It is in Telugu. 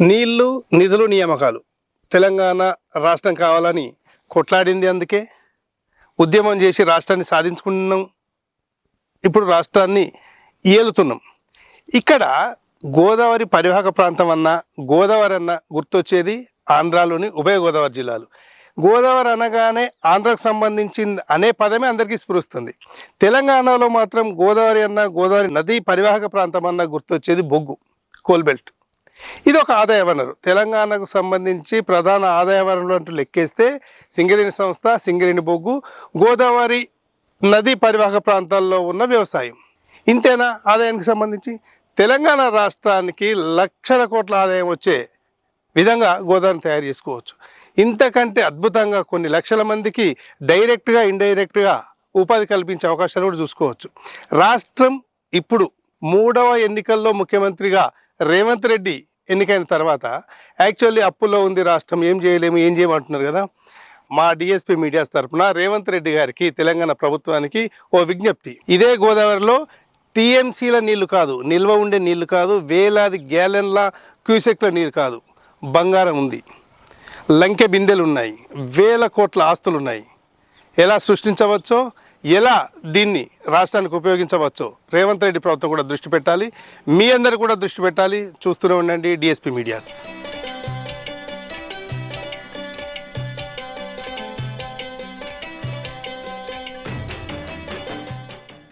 నీళ్ళు నిధులు నియామకాలు. తెలంగాణ రాష్ట్రం కావాలని కొట్లాడింది అందుకే ఉద్యమం చేసి రాష్ట్రాన్ని సాధించుకున్నాం. ఇప్పుడు రాష్ట్రాన్ని ఏలుతున్నాం. ఇక్కడ గోదావరి పరివాహక ప్రాంతం అన్న గోదావరి అన్న గుర్తొచ్చేది ఆంధ్రాలోని ఉభయ గోదావరి జిల్లాలు. గోదావరి అనగానే ఆంధ్రకు సంబంధించింది అనే పదమే అందరికీ స్ఫురిస్తుంది. తెలంగాణలో మాత్రం గోదావరి అన్న గోదావరి నదీ పరివాహక ప్రాంతం అన్న గుర్తొచ్చేది బొగ్గు కోల్బెల్ట్. ఇది ఒక ఆదాయ వనరు. తెలంగాణకు సంబంధించి ప్రధాన ఆదాయ వనరులు అంటూ లెక్కేస్తే సింగరేణి సంస్థ సింగరేణి బొగ్గు గోదావరి నదీ పరివాహక ప్రాంతాల్లో ఉన్న వ్యవసాయం. ఇంతేనా ఆదాయానికి సంబంధించి? తెలంగాణ రాష్ట్రానికి లక్షల కోట్ల ఆదాయం వచ్చే విధంగా గోదావరిని తయారు చేసుకోవచ్చు. ఇంతకంటే అద్భుతంగా కొన్ని లక్షల మందికి డైరెక్ట్గా ఇండైరెక్ట్గా ఉపాధి కల్పించే అవకాశాలు కూడా చూసుకోవచ్చు. రాష్ట్రం ఇప్పుడు మూడవ ఎన్నికల్లో ముఖ్యమంత్రిగా రేవంత్ రెడ్డి ఎన్నికైన తర్వాత యాక్చువల్లీ అప్పులో ఉంది రాష్ట్రం ఏం చేయలేము ఏం చేయమంటున్నారు కదా. మా డిఎస్పీ మీడియాస్ తరఫున రేవంత్ రెడ్డి గారికి తెలంగాణ ప్రభుత్వానికి ఓ విజ్ఞప్తి. ఇదే గోదావరిలో టీఎంసీల నీళ్ళు కాదు నిల్వ ఉండే నీళ్ళు కాదు వేలాది గ్యాలెన్ల క్యూసెక్ల నీరు కాదు బంగారం ఉంది. లంకె బిందెలు ఉన్నాయి వేల కోట్ల ఆస్తులు ఉన్నాయి ఎలా సృష్టించవచ్చో ఎలా దీన్ని రాష్ట్రానికి ఉపయోగించవచ్చో రేవంత్ రెడ్డి ప్రభుత్వం కూడా దృష్టి పెట్టాలి. మీ అందరు కూడా దృష్టి పెట్టాలి. చూస్తూనే ఉండండి. DSP medias.